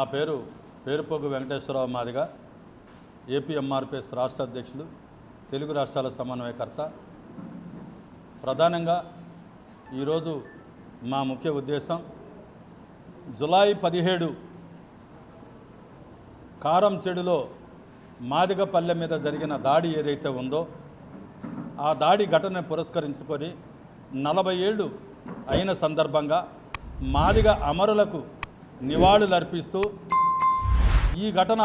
నా పేరు పేరుపోగు వెంకటేశ్వరరావు మాదిగ ఏపీఎంఆర్పిఎస్ రాష్ట్ర అధ్యక్షులు తెలుగు రాష్ట్రాల సమన్వయకర్త. ప్రధానంగా ఈరోజు మా ముఖ్య ఉద్దేశం జులై పదిహేడు కారం చెడులో మాదిగపల్లె మీద జరిగిన దాడి ఏదైతే ఉందో ఆ దాడి ఘటన పురస్కరించుకొని నలభై ఏళ్ళు అయిన సందర్భంగా మాదిగ అమరులకు నివాళులర్పిస్తూ ఈ ఘటన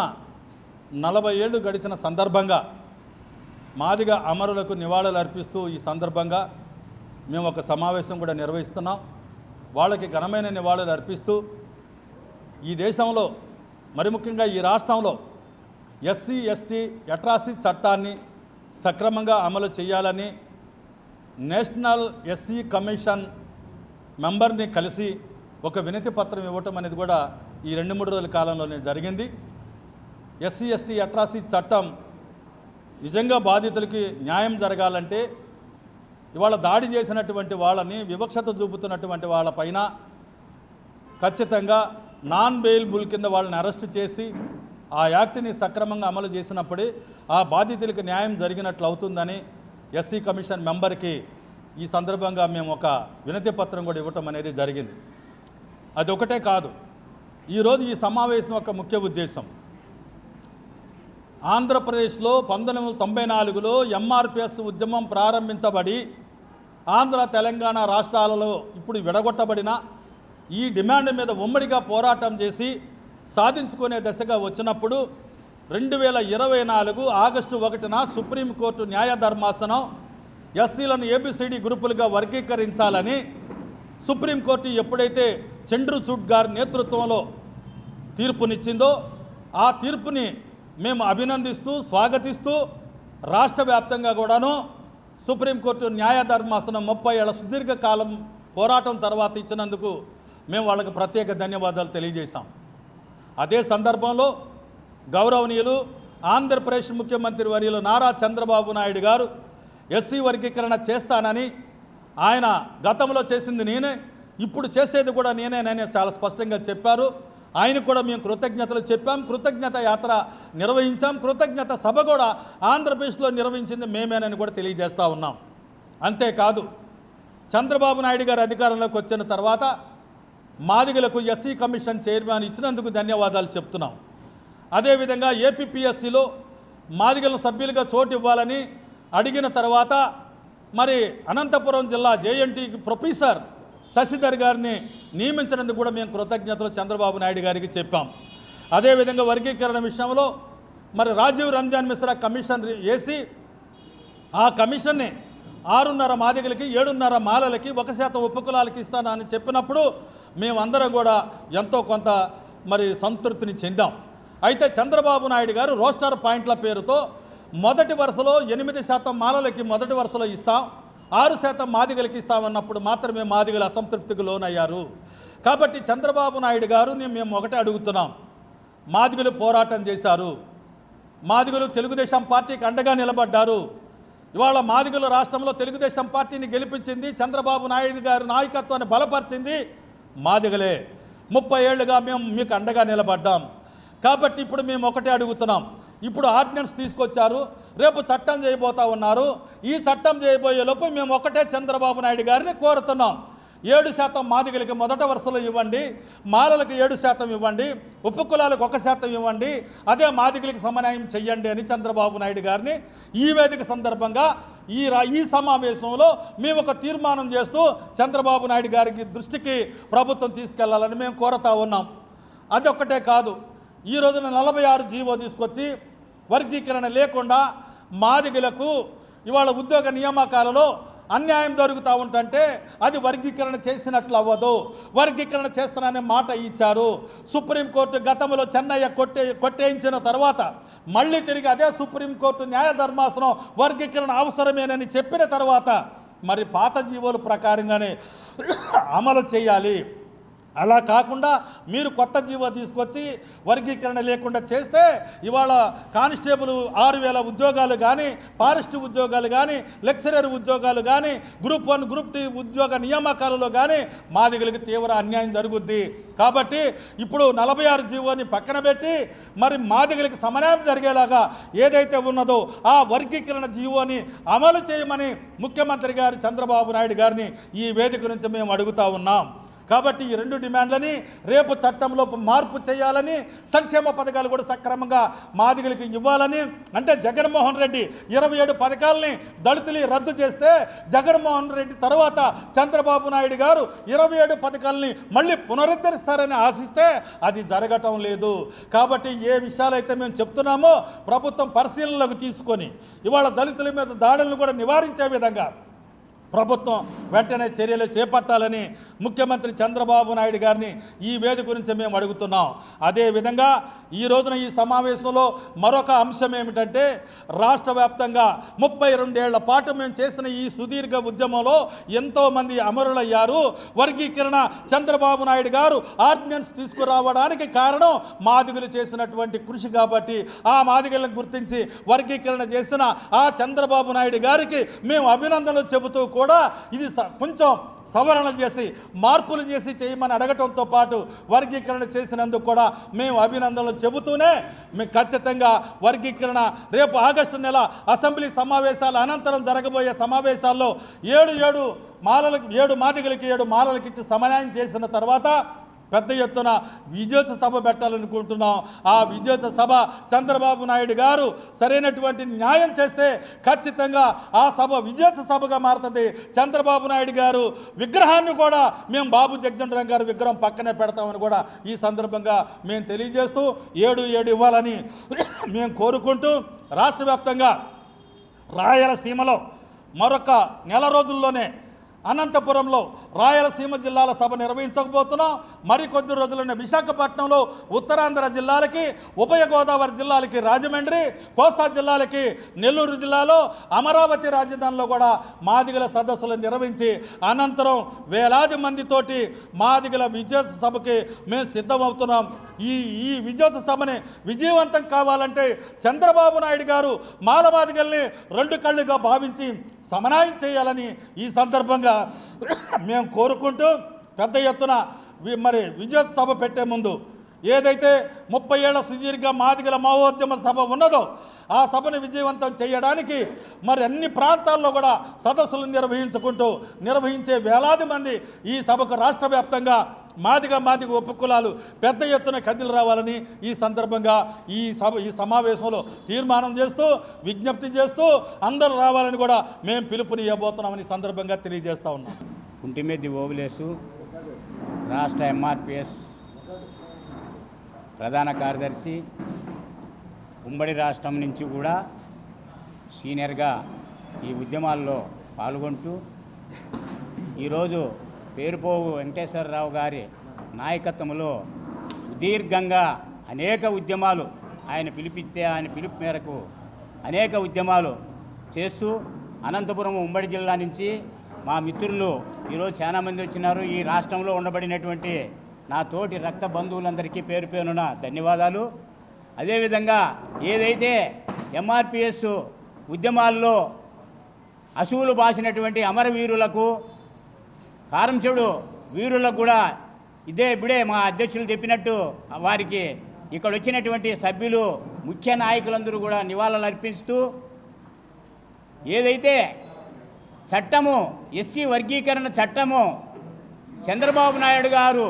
నలభై ఏళ్ళు గడిచిన సందర్భంగా మాదిగ అమరులకు నివాళులు అర్పిస్తూ ఈ సందర్భంగా మేము ఒక సమావేశం కూడా నిర్వహిస్తున్నాం. వాళ్ళకి ఘనమైన నివాళులు అర్పిస్తూ ఈ దేశంలో మరి ముఖ్యంగా ఈ రాష్ట్రంలో ఎస్సీ ఎస్టీ ఎట్రాసీ చట్టాన్ని సక్రమంగా అమలు చేయాలని నేషనల్ ఎస్సీ కమిషన్ మెంబర్ని కలిసి ఒక వినతి పత్రం ఇవ్వటం అనేది కూడా ఈ రెండు మూడు రోజుల కాలంలోనే జరిగింది. ఎస్సీ ఎస్టీ అట్రాసీ చట్టం నిజంగా బాధితులకి న్యాయం జరగాలంటే ఇవాళ దాడి చేసినటువంటి వాళ్ళని వివక్షత చూపుతున్నటువంటి వాళ్ళపైన ఖచ్చితంగా నాన్ బెయిల్బుల్ కింద వాళ్ళని అరెస్ట్ చేసి ఆ యాక్ట్ని సక్రమంగా అమలు చేసినప్పుడే ఆ బాధితులకు న్యాయం జరిగినట్లు అవుతుందని ఎస్సీ కమిషన్ మెంబర్కి ఈ సందర్భంగా మేము ఒక వినతి పత్రం కూడా ఇవ్వటం అనేది జరిగింది. అది ఒకటే కాదు. ఈరోజు ఈ సమావేశం యొక్క ముఖ్య ఉద్దేశం. ఆంధ్రప్రదేశ్లో పంతొమ్మిది వందల తొంభై నాలుగులో ఎంఆర్పిఎస్ ఉద్యమం ప్రారంభించబడి ఆంధ్ర తెలంగాణ రాష్ట్రాలలో ఇప్పుడు విడగొట్టబడిన ఈ డిమాండ్ మీద ఉమ్మడిగా పోరాటం చేసి సాధించుకునే దశగా వచ్చినప్పుడు రెండు వేల ఇరవై నాలుగు ఆగస్టు ఒకటిన సుప్రీంకోర్టు న్యాయ ధర్మాసనం ఎస్సీలను ఏబిసిడి గ్రూపులుగా వర్గీకరించాలని సుప్రీంకోర్టు ఎప్పుడైతే చంద్రచూడ్ గారి నేతృత్వంలో తీర్పునిచ్చిందో ఆ తీర్పుని మేము అభినందిస్తూ స్వాగతిస్తూ రాష్ట్ర వ్యాప్తంగా కూడాను సుప్రీంకోర్టు న్యాయధర్మాసనం ముప్పై ఏళ్ళ సుదీర్ఘకాలం పోరాటం తర్వాత ఇచ్చినందుకు మేము వాళ్ళకి ప్రత్యేక ధన్యవాదాలు తెలియజేశాం. అదే సందర్భంలో గౌరవనీయులు ఆంధ్రప్రదేశ్ ముఖ్యమంత్రి వర్యులు నారా చంద్రబాబు నాయుడు గారు ఎస్సీ వర్గీకరణ చేస్తానని ఆయన గతంలో చేసింది నేనే. ఇప్పుడు చేసేది కూడా నేనే నేనే చాలా స్పష్టంగా చెప్పారు. ఆయన కూడా మేము కృతజ్ఞతలు చెప్పాం. కృతజ్ఞత యాత్ర నిర్వహించాం. కృతజ్ఞత సభ కూడా ఆంధ్రప్రదేశ్లో నిర్వహించింది మేమేనని కూడా తెలియజేస్తూ ఉన్నాం. అంతేకాదు చంద్రబాబు నాయుడు గారు అధికారంలోకి వచ్చిన తర్వాత మాదిగలకు ఎస్సీ కమిషన్ చైర్మన్ ఇచ్చినందుకు ధన్యవాదాలు చెప్తున్నాం. అదేవిధంగా ఏపీపీఎస్సీలో మాదిగల సభ్యులుగా చోటు ఇవ్వాలని అడిగిన తర్వాత మరి అనంతపురం జిల్లా జేఎన్టీ ప్రొఫెసర్ శశిధర్ గారిని నియమించినందుకు కూడా మేము కృతజ్ఞతలు చంద్రబాబు నాయుడు గారికి చెప్పాం. అదేవిధంగా వర్గీకరణ విషయంలో మరి రాజీవ్ రంజాన్ మిశ్రా కమిషన్ వేసి ఆ కమిషన్ని ఆరున్నర మాదిగలకి ఏడున్నర మాలలకి ఒక శాతం ఉపకులాలకి ఇస్తానని చెప్పినప్పుడు మేమందరం కూడా ఎంతో కొంత మరి సంతృప్తిని చెందాం. అయితే చంద్రబాబు నాయుడు గారు రోస్టర్ పాయింట్ల పేరుతో మొదటి వరుసలో ఎనిమిది శాతం మాలలకి మొదటి వరుసలో ఇస్తాం. ఆరు శాతం మాదిగలకి ఇస్తామన్నప్పుడు మాత్రమే మాదిగలు అసంతృప్తికి లోనయ్యారు. కాబట్టి చంద్రబాబు నాయుడు గారు మేము ఒకటే అడుగుతున్నాం. మాదిగలు పోరాటం చేశారు. మాదిగలు తెలుగుదేశం పార్టీకి అండగా నిలబడ్డారు. ఇవాళ మాదిగలు రాష్ట్రంలో తెలుగుదేశం పార్టీని గెలిపించింది చంద్రబాబు నాయుడు గారి నాయకత్వాన్ని బలపరిచింది మాదిగలే. ముప్పై ఏళ్ళుగా మేము మీకు అండగా నిలబడ్డాం. కాబట్టి ఇప్పుడు మేము ఒకటే అడుగుతున్నాం. ఇప్పుడు ఆర్డినెన్స్ తీసుకొచ్చారు. రేపు చట్టం చేయబోతా ఉన్నారు. ఈ చట్టం చేయబోయేలోపు మేము ఒకటే చంద్రబాబు నాయుడు గారిని కోరుతున్నాం. ఏడు శాతం మాదిగలకి మొదట వరుసలో ఇవ్వండి. మాలలకు ఏడు శాతం ఇవ్వండి. ఉపకులాలకు ఒక శాతం ఇవ్వండి. అదే మాదిగలకి సమన్వయం చెయ్యండి అని చంద్రబాబు నాయుడు గారిని ఈ వేదిక సందర్భంగా ఈ రా ఈ సమావేశంలో మేము ఒక తీర్మానం చేస్తూ చంద్రబాబు నాయుడు గారికి దృష్టికి ప్రభుత్వం తీసుకెళ్ళాలని మేము కోరుతా ఉన్నాం. అదొక్కటే కాదు. ఈ రోజున నలభై ఆరు జీవో తీసుకొచ్చి వర్గీకరణ లేకుండా మాదిగలకు ఇవాళ ఉద్యోగ నియామకాలలో అన్యాయం జరుగుతూ ఉంటుంటే అది వర్గీకరణ చేసినట్లు అవ్వదు వర్గీకరణ చేస్తాననే మాట ఇచ్చారు. సుప్రీంకోర్టు గతంలో చెన్నయ్య కొట్టే కొట్టేయించిన తర్వాత మళ్ళీ తిరిగి అదే సుప్రీంకోర్టు న్యాయ ధర్మాసనం వర్గీకరణ అవసరమేనని చెప్పిన తర్వాత మరి పాత జీవోల ప్రకారంగానే అమలు చేయాలి. అలా కాకుండా మీరు కొత్త జీవో తీసుకొచ్చి వర్గీకరణ లేకుండా చేస్తే ఇవాళ కానిస్టేబుల్ ఆరు వేల ఉద్యోగాలు కానీ ఫారెస్ట్ ఉద్యోగాలు కానీ లెక్చరర్ ఉద్యోగాలు కానీ గ్రూప్ వన్ గ్రూప్ టీ ఉద్యోగ నియామకాలలో కానీ మాదిగలకి తీవ్ర అన్యాయం జరుగుద్ది. కాబట్టి ఇప్పుడు నలభై ఆరు జీవోని పక్కన పెట్టి మరి మాదిగలకి సమన్యాయం జరిగేలాగా ఏదైతే ఉన్నదో ఆ వర్గీకరణ జీవోని అమలు చేయమని ముఖ్యమంత్రి గారు చంద్రబాబు నాయుడు గారిని ఈ వేదిక నుంచి మేము అడుగుతా ఉన్నాం. కాబట్టి ఈ రెండు డిమాండ్లని రేపు చట్టంలో మార్పు చేయాలని సంక్షేమ పథకాలు కూడా సక్రమంగా మాదిగలకి ఇవ్వాలని అంటే జగన్మోహన్ రెడ్డి ఇరవై ఏడు పథకాలని దళితులు రద్దు చేస్తే జగన్మోహన్ రెడ్డి తర్వాత చంద్రబాబు నాయుడు గారు ఇరవై ఏడు పథకాలని మళ్ళీ పునరుద్ధరిస్తారని ఆశిస్తే అది జరగటం లేదు. కాబట్టి ఏ విషయాలైతే మేము చెప్తున్నామో ప్రభుత్వం పరిశీలనలోకి తీసుకొని ఇవాళ దళితుల మీద దాడులను కూడా నివారించే విధంగా ప్రభుత్వం వెంటనే చర్యలు చేపట్టాలని ముఖ్యమంత్రి చంద్రబాబు నాయుడు గారిని ఈ వేదిక గురించి మేము అడుగుతున్నాం. అదేవిధంగా ఈ రోజున ఈ సమావేశంలో మరొక అంశం ఏమిటంటే రాష్ట్ర వ్యాప్తంగా ముప్పై రెండేళ్ళ పాటు మేము చేసిన ఈ సుదీర్ఘ ఉద్యమంలో ఎంతోమంది అమరులయ్యారు. వర్గీకరణ చంద్రబాబు నాయుడు గారు ఆర్డినెన్స్ తీసుకురావడానికి కారణం మాదిగలు చేసినటువంటి కృషి కాబట్టి ఆ మాదిగలను గుర్తించి వర్గీకరణ చేసిన ఆ చంద్రబాబు నాయుడు గారికి మేము అభినందనలు చెబుతూ కూడా కూడా ఇది స- కొంచెం సవరణ చేసి మార్పులు చేసి చేయమని అడగటంతో పాటు వర్గీకరణ చేసినందుకు కూడా మేము అభినందనలు చెబుతూనే మేము ఖచ్చితంగా వర్గీకరణ రేపు ఆగస్టు నెల అసెంబ్లీ సమావేశాల అనంతరం జరగబోయే సమావేశాల్లో ఏడు ఏడు మాలలకు ఏడు మాదిగలకి ఏడు మాలలకి ఇచ్చి సమన్యాయం చేసిన తర్వాత పెద్ద ఎత్తున విజయోత్సవ సభ పెట్టాలనుకుంటున్నాం. ఆ విజయోత్సవ సభ చంద్రబాబు నాయుడు గారు సరైనటువంటి న్యాయం చేస్తే ఖచ్చితంగా ఆ సభ విజయోత్సవ సభగా మారుతుంది. చంద్రబాబు నాయుడు గారు విగ్రహాన్ని కూడా మేము బాబు జగజన్ గారు విగ్రహం పక్కనే పెడతామని కూడా ఈ సందర్భంగా మేము తెలియజేస్తూ ఏడు ఏడు ఇవ్వాలని మేము కోరుకుంటూ రాష్ట్ర వ్యాప్తంగా రాయలసీమలో మరొక నెల రోజుల్లోనే అనంతపురంలో రాయలసీమ జిల్లాల సభ నిర్వహించకపోతున్నాం మరికొద్ది రోజులనే విశాఖపట్నంలో ఉత్తరాంధ్ర జిల్లాలకి ఉభయ గోదావరి జిల్లాలకి రాజమండ్రి కోస్తా జిల్లాలకి నెల్లూరు జిల్లాలో అమరావతి రాజధానిలో కూడా మాదిగల సదస్సులు నిర్వహించి అనంతరం వేలాది మందితోటి మాదిగల విజయోత్సవ సభకి మేము సిద్ధమవుతున్నాం. ఈ ఈ విజయోత్సవ సభని విజయవంతం కావాలంటే చంద్రబాబు నాయుడు గారు మాలమాదిగల్ని రెండు కళ్ళుగా భావించి సమన్వయం చేయాలని ఈ సందర్భంగా మేము కోరుకుంటూ పెద్ద ఎత్తున వి- మరి విజయోత్సవ పెట్టే ముందు ఏదైతే ముప్పై ఏళ్ళ సుదీర్ఘ మాదిగల మావోద్యమ సభ ఉన్నదో ఆ సభను విజయవంతం చేయడానికి మరి అన్ని ప్రాంతాల్లో కూడా సదస్సులు నిర్వహించుకుంటూ నిర్వహించే వేలాది మంది ఈ సభకు రాష్ట్ర వ్యాప్తంగా మాదిగా మాదిగ ఉపకులాలు పెద్ద ఎత్తున కదిలి రావాలని ఈ సందర్భంగా ఈ సభ ఈ సమావేశంలో తీర్మానం చేస్తూ విజ్ఞప్తి చేస్తూ అందరూ రావాలని కూడా మేము పిలుపుని ఇవ్వబోతున్నామని సందర్భంగా తెలియజేస్తా ఉన్నాం. కుంటిమేది ఓబులేసు రాష్ట్ర ఎంఆర్పిఎస్ ప్రధాన కార్యదర్శి ఉమ్మడి రాష్ట్రం నుంచి కూడా సీనియర్గా ఈ ఉద్యమాల్లో పాల్గొంటూ ఈరోజు పేరుపోవు వెంకటేశ్వరరావు గారి నాయకత్వంలో సుదీర్ఘంగా అనేక ఉద్యమాలు ఆయన పిలిపిస్తే ఆయన పిలుపు మేరకు అనేక ఉద్యమాలు చేస్తూ అనంతపురం ఉమ్మడి జిల్లా నుంచి మా మిత్రులు ఈరోజు చాలామంది వచ్చినారు. ఈ రాష్ట్రంలో ఉండబడినటువంటి నా తోటి రక్త బంధువులందరికీ పేరు పేరున ధన్యవాదాలు. అదేవిధంగా ఏదైతే ఎంఆర్పిఎస్ ఉద్యమాల్లో అశువులు బాసినటువంటి అమరవీరులకు కారంచెడు వీరులకు కూడా ఇదే ఇప్పుడే మా అధ్యక్షులు చెప్పినట్టు వారికి ఇక్కడ వచ్చినటువంటి సభ్యులు ముఖ్య నాయకులందరూ కూడా నివాళులు అర్పిస్తూ ఏదైతే చట్టము ఎస్సీ వర్గీకరణ చట్టము చంద్రబాబు నాయుడు గారు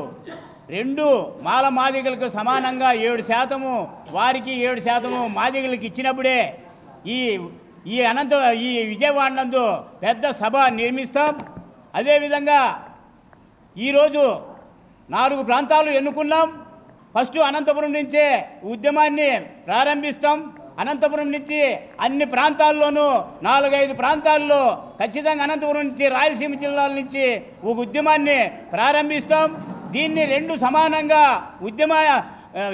రెండు మాల మాదిగలకు సమానంగా ఏడు శాతము వారికి ఏడు శాతము మాదిగలకు ఇచ్చినప్పుడే ఈ ఈ అనంత ఈ విజయవాడ నందు పెద్ద సభ నిర్మిస్తాం. అదేవిధంగా ఈరోజు నాలుగు ప్రాంతాలు ఎన్నుకున్నాం. ఫస్ట్ అనంతపురం నుంచే ఉద్యమాన్ని ప్రారంభిస్తాం. అనంతపురం నుంచి అన్ని ప్రాంతాల్లోనూ నాలుగైదు ప్రాంతాల్లో ఖచ్చితంగా అనంతపురం నుంచి రాయలసీమ జిల్లాల నుంచి ఒక ఉద్యమాన్ని ప్రారంభిస్తాం. దీన్ని రెండు సమానంగా ఉద్యమ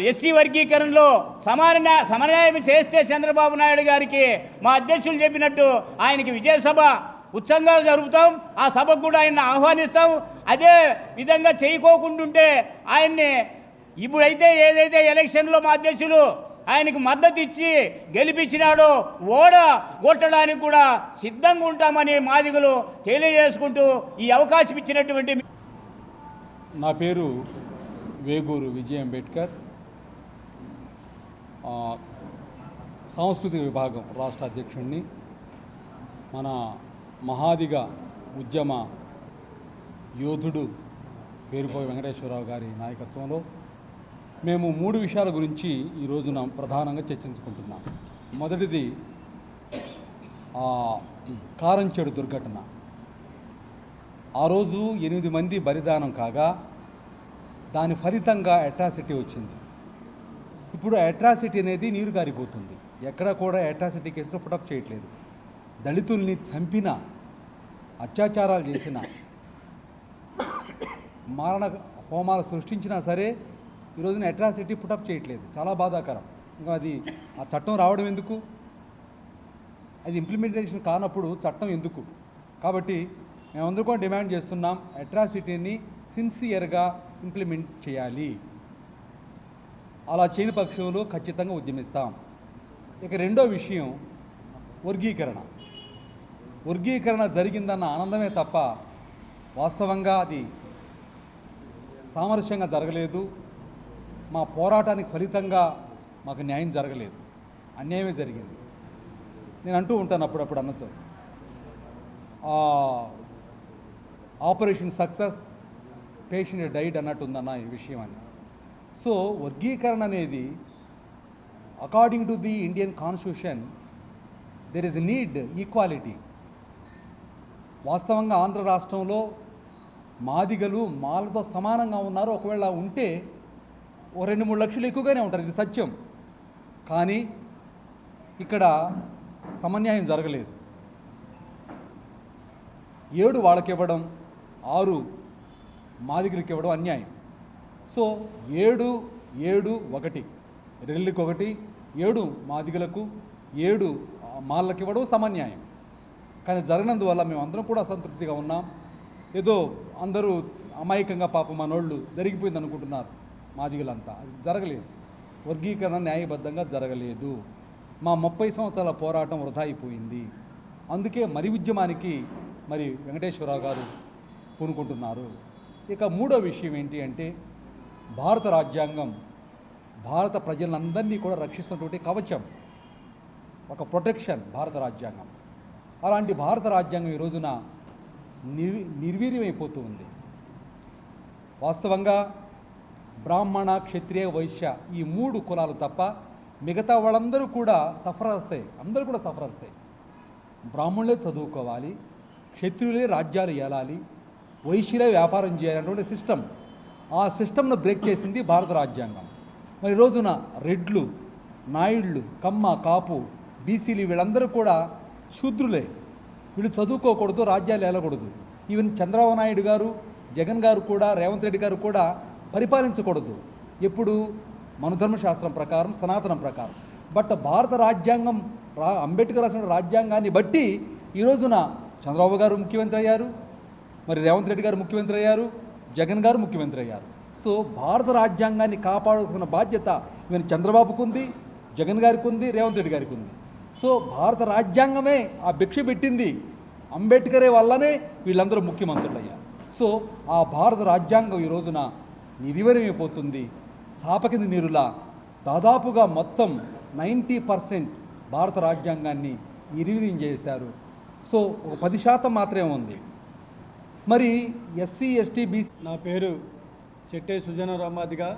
ఎస్సీ వర్గీకరణలో సమాన సమన్యాయం చేస్తే చంద్రబాబు నాయుడు గారికి మా అధ్యక్షులు చెప్పినట్టు ఆయనకి విజయసభ ఉత్సంగా జరుపుతాం ఆ సభకు కూడా ఆయన ఆహ్వానిస్తాం. అదే విధంగా చేయకోకుంటుంటే ఆయన్ని ఇప్పుడైతే ఏదైతే ఎలక్షన్లో మా అధ్యక్షులు ఆయనకు మద్దతు ఇచ్చి గెలిపించినాడో ఓడ కొట్టడానికి కూడా సిద్ధంగా ఉంటామని మాదిగలు తెలియజేసుకుంటూ ఈ అవకాశం ఇచ్చినటువంటి నా పేరు వేగూరు విజయ్ అంబేద్కర్. సాంస్కృతిక విభాగం రాష్ట్ర అధ్యక్షుడిని మన మహాదిగ ఉద్యమ యోధుడు పేరుపోయి వెంకటేశ్వరరావు గారి నాయకత్వంలో మేము మూడు విషయాల గురించి ఈ రోజున ప్రధానంగా చర్చించుకుంటున్నాం. మొదటిది ఆ, కారంచెడు దుర్ఘటన. ఆ రోజు ఎనిమిది మంది బలిదానం కాగా దాని ఫలితంగా అట్రాసిటీ వచ్చింది. ఇప్పుడు అట్రాసిటీ అనేది నీరు గారిపోతుంది ఎక్కడ కూడా అట్రాసిటీ కేసులో పుటప్ చేయట్లేదు. దళితుల్ని చంపిన అత్యాచారాలు చేసిన మారణ హోమాలు సృష్టించినా సరే ఈరోజున అట్రాసిటీ పుటప్ చేయట్లేదు. చాలా బాధాకరం. ఇంకా అది ఆ చట్టం రావడం ఎందుకు? అది ఇంప్లిమెంటేషన్ కానప్పుడు చట్టం ఎందుకు? కాబట్టి మేమందరూ కూడా డిమాండ్ చేస్తున్నాం అట్రాసిటీని సిన్సియర్గా ఇంప్లిమెంట్ చేయాలి. అలా చేయని పక్షంలో ఖచ్చితంగా ఉద్యమిస్తాం. ఇక రెండో విషయం వర్గీకరణ. వర్గీకరణ జరిగిందన్న ఆనందమే తప్ప వాస్తవంగా అది సామరస్యంగా జరగలేదు. మా పోరాటానికి ఫలితంగా మాకు న్యాయం జరగలేదు. అన్యాయమే జరిగింది. నేను అంటూ ఉంటాను అప్పుడప్పుడు అన్నతో. ఆపరేషన్ సక్సెస్ పేషెంట్ డైడ్ అన్నట్టుందన్న ఈ విషయం అని. సో వర్గీకరణ అనేది according to the Indian constitution there is need equality వాస్తవంగా ఆంధ్ర రాష్ట్రంలో మాదిగలు మాలతో సమానంగా ఉన్నారు. ఒకవేళ ఉంటే ఓ రెండు మూడు లక్షలు ఎక్కువగానే ఉంటారు. ఇది సత్యం. కానీ ఇక్కడ సమన్యాయం జరగలేదు. ఏడు వాళ్ళకి ఇవ్వడం ఆరు మాదిగలకి ఇవ్వడం అన్యాయం. సో ఏడు ఏడు ఒకటి. రెల్లికి ఒకటి ఏడు మాదిగలకు ఏడు మాళ్ళకి ఇవ్వడం సమన్యాయం. కానీ జరగనందువల్ల మేము అందరం కూడా అసంతృప్తిగా ఉన్నాం. ఏదో అందరూ అమాయకంగా పాపం మనోళ్ళు జరిగిపోయింది అనుకుంటున్నారు మాదిగలంతా. అది జరగలేదు. వర్గీకరణ న్యాయబద్ధంగా జరగలేదు. మా ముప్పై సంవత్సరాల పోరాటం వృధా అయిపోయింది. అందుకే మరి ఉద్యమానికి మరి వెంకటేశ్వరరావు గారు పూనుకుంటున్నారు. ఇక మూడో విషయం ఏంటి అంటే భారత రాజ్యాంగం భారత ప్రజలందరినీ కూడా రక్షిస్తున్నటువంటి కవచం. ఒక ప్రొటెక్షన్ భారత రాజ్యాంగం. అలాంటి భారత రాజ్యాంగం ఈ రోజున నిర్వీ నిర్వీర్యమైపోతూ ఉంది. వాస్తవంగా బ్రాహ్మణ క్షత్రియ వైశ్య ఈ మూడు కులాలు తప్ప మిగతా వాళ్ళందరూ కూడా సఫరర్సే. అందరూ కూడా సఫరర్సే. బ్రాహ్మణులే చదువుకోవాలి క్షత్రియులే రాజ్యాలు ఏలాలి వైశ్యులే వ్యాపారం చేయాలన్నటువంటి సిస్టమ్. ఆ సిస్టమ్ను బ్రేక్ చేసింది భారత రాజ్యాంగం. మరి రోజున రెడ్లు నాయుళ్ళు కమ్మ కాపు బీసీలు వీళ్ళందరూ కూడా శూద్రులే. వీళ్ళు చదువుకోకూడదు రాజ్యాలు ఏలకూడదు. ఈవెన్ చంద్రబాబు నాయుడు గారు జగన్ గారు కూడా రేవంత్ రెడ్డి గారు కూడా పరిపాలించకూడదు. ఎప్పుడు? మనుధర్మశాస్త్రం ప్రకారం సనాతనం ప్రకారం. బట్ భారత రాజ్యాంగం రా అంబేద్కర్ రాసిన రాజ్యాంగాన్ని బట్టి ఈ రోజున చంద్రబాబు గారు ముఖ్యమంత్రి అయ్యారు మరి రేవంత్ రెడ్డి గారు ముఖ్యమంత్రి అయ్యారు జగన్ గారు ముఖ్యమంత్రి అయ్యారు. సో భారత రాజ్యాంగాన్ని కాపాడుతున్న బాధ్యత ఈవెన్ చంద్రబాబుకు ఉంది జగన్ గారికి ఉంది రేవంత్ రెడ్డి గారికి ఉంది సో భారత రాజ్యాంగమే ఆ భిక్ష పెట్టింది. అంబేద్కరే వల్లనే వీళ్ళందరూ ముఖ్యమంత్రులు అయ్యారు సో ఆ భారత రాజ్యాంగం ఈ రోజున నిరివరమైపోతుంది చాపకింది నీరులా దాదాపుగా మొత్తం నైంటీ పర్సెంట్ భారత రాజ్యాంగాన్ని నిర్వీర్యం చేశారు. సో ఒక పది శాతం మాత్రమే ఉంది. మరి ఎస్సీ ఎస్టీ బీసీ నా పేరు చెట్టే సుజన రామాదిగా.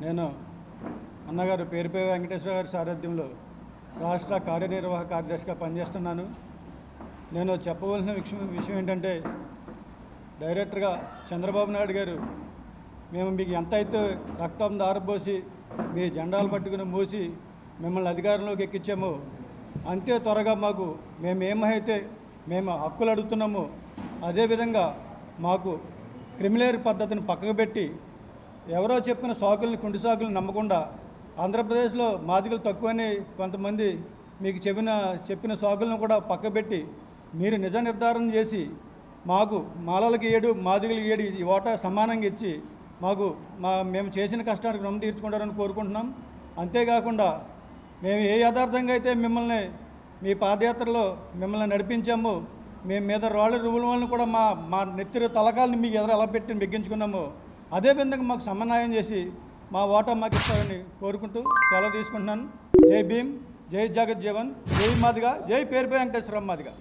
నేను అన్నగారు పేరుపే వెంకటేశ్వర గారి సారథ్యంలో రాష్ట్ర కార్యనిర్వాహక కార్యదర్శిగా పనిచేస్తున్నాను. నేను చెప్పవలసిన విషయం విషయం ఏంటంటే డైరెక్టర్గా చంద్రబాబు నాయుడు గారు మేము మీకు ఎంత అయితే రక్తం దారబోసి మీ జెండాలు పట్టుకుని మూసి మిమ్మల్ని అధికారంలోకి ఎక్కించామో అంతే త్వరగా మాకు మేమేమైతే మేము హక్కులు అడుగుతున్నామో అదేవిధంగా మాకు క్రిమిలేర్ పద్ధతిని పక్కకు పెట్టి ఎవరో చెప్పిన సాకుల్ని కుంటి సాకుల్ని నమ్మకుండా ఆంధ్రప్రదేశ్లో మాదిగలు తక్కువని కొంతమంది మీకు చెప్పిన చెప్పిన సాగులను కూడా పక్కబెట్టి మీరు నిజ నిర్ధారణ చేసి మాకు మాలలకి ఏడు మాదిగలకి ఏడు ఈ ఓటా సమానంగా ఇచ్చి మాకు మా మేము చేసిన కష్టానికి రుణం తీర్చుకుంటారని కోరుకుంటున్నాం. అంతేకాకుండా మేము ఏ యథార్థంగా అయితే మిమ్మల్ని మీ పాదయాత్రలో మిమ్మల్ని నడిపించాము మేము మీద రాళ్ళు రువుల వలన కూడా మా మా నెత్తిరు తలకాలని మీకు ఎదురు ఎలా పెట్టి మిగ్గించుకున్నాము అదే విధంగా మాకు సమన్వయం చేసి మా ఓటా మాకు ఇస్తారని కోరుకుంటూ సెలవు తీసుకుంటున్నాను. జై భీమ్ జై జగజ్జీవన్ జై మాదిగా జై పేరుపై వెంకటేశ్వరం మాదిగా.